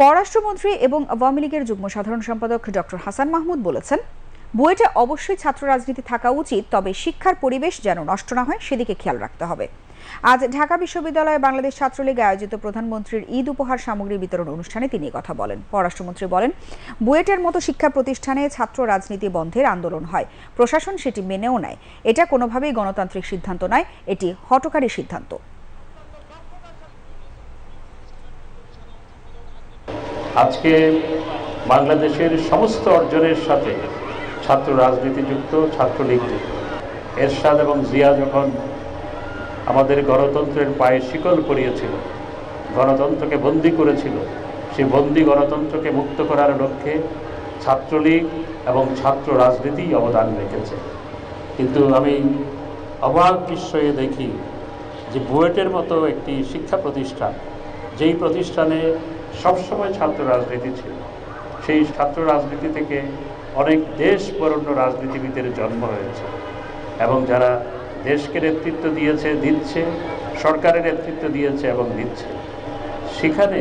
পররাষ্ট্রমন্ত্রী এবং আওয়ামী লীগের যুগ্ম সাধারণ সম্পাদক ডক্টর হাসান মাহমুদ বলেছেন, বুয়েটে অবশ্যই ছাত্র রাজনীতি থাকা উচিত, তবে শিক্ষার পরিবেশ যেন নষ্ট না হয় সেদিকে খেয়াল রাখতে হবে। আজ ঢাকা বিশ্ববিদ্যালয়ে বাংলাদেশ ছাত্রলীগ আয়োজিত প্রধানমন্ত্রীর ঈদ উপহার সামগ্রী বিতরণ অনুষ্ঠানে তিনি কথা বলেন। পররাষ্ট্রমন্ত্রী বলেন, বুয়েটের মতো শিক্ষা প্রতিষ্ঠানে ছাত্র রাজনীতি বন্ধের আন্দোলন হয়। প্রশাসন সেটি মেনেও নেয়। এটা কোনোভাবেই গণতান্ত্রিক সিদ্ধান্ত নয়, এটি হটকারী সিদ্ধান্ত। আজকে বাংলাদেশের সমস্ত অর্জনের সাথে ছাত্র রাজনীতি যুক্ত ছাত্রলীগ যুক্ত এরশাদ এবং জিয়া যখন আমাদের গণতন্ত্রের পায়ে শিকল পরিয়েছিল, গণতন্ত্রকে বন্দি করেছিল সেই বন্দি গণতন্ত্রকে মুক্ত করার লক্ষ্যে ছাত্রলীগ এবং ছাত্র রাজনীতি অবদান রেখেছে। কিন্তু আমি অবাক বিস্ময়ে দেখি যে বুয়েটের মতো একটি শিক্ষা প্রতিষ্ঠান, যেই প্রতিষ্ঠানে সবসময় ছাত্র রাজনীতি ছিল। সেই ছাত্র রাজনীতি থেকে অনেক দেশ বরণ্য রাজনীতিবিদের জন্ম হয়েছে এবং যারা দেশকে নেতৃত্ব দিয়েছে, দিচ্ছে, সরকারের নেতৃত্ব দিয়েছে এবং দিচ্ছে। সেখানে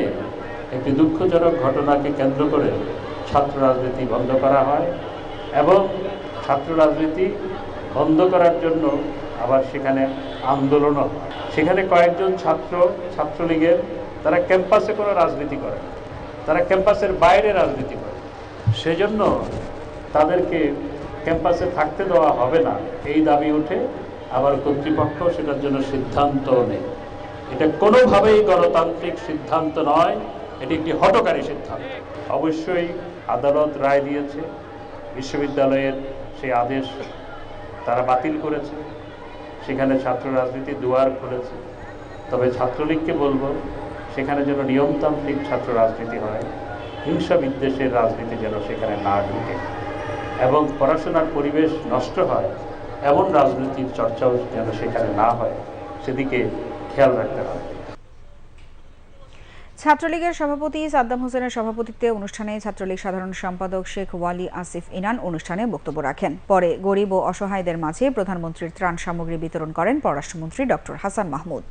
একটি দুঃখজনক ঘটনাকে কেন্দ্র করে ছাত্র রাজনীতি বন্ধ করা হয় এবং ছাত্র রাজনীতি বন্ধ করার জন্য আবার সেখানে আন্দোলনও সেখানে কয়েকজন ছাত্র, ছাত্রলীগের তারা ক্যাম্পাসে কোনো রাজনীতি করে তারা ক্যাম্পাসের বাইরে রাজনীতি করে। সেজন্য তাদেরকে ক্যাম্পাসে থাকতে দেওয়া হবে না। এই দাবি উঠে আবার কর্তৃপক্ষ সেটার জন্য সিদ্ধান্ত নেই এটা কোনোভাবেই গণতান্ত্রিক সিদ্ধান্ত নয়, এটি একটি হটকারী সিদ্ধান্ত। অবশ্যই আদালত রায় দিয়েছে, বিশ্ববিদ্যালয়ের সেই আদেশ তারা বাতিল করেছে। সেখানে ছাত্র রাজনীতি দুয়ার খুলেছে। তবে ছাত্রলীগকে বলব সেখানে যেন নিয়মতান্ত্রিক ছাত্র রাজনীতি হয়, হিংসা বিদ্বেষের রাজনীতি যেন সেখানে না ঢুকে এবং পড়াশোনার পরিবেশ নষ্ট হয়, এমন রাজনীতির চর্চাও যেন সেখানে না হয়, সেদিকে খেয়াল রাখতে হবে। ছাত্রলীগের সভাপতি সাদ্দাম হোসেনের সভাপতিত্বে অনুষ্ঠানে ছাত্রলীগ সাধারণ সম্পাদক শেখ ওয়ালি আসিফ ইনান অনুষ্ঠানে বক্তব্য রাখেন। পরে গরিব ও অসহায়দের মাঝে প্রধানমন্ত্রীর ত্রাণ সামগ্রী বিতরণ করেন পররাষ্ট্রমন্ত্রী ডক্টর হাসান মাহমুদ।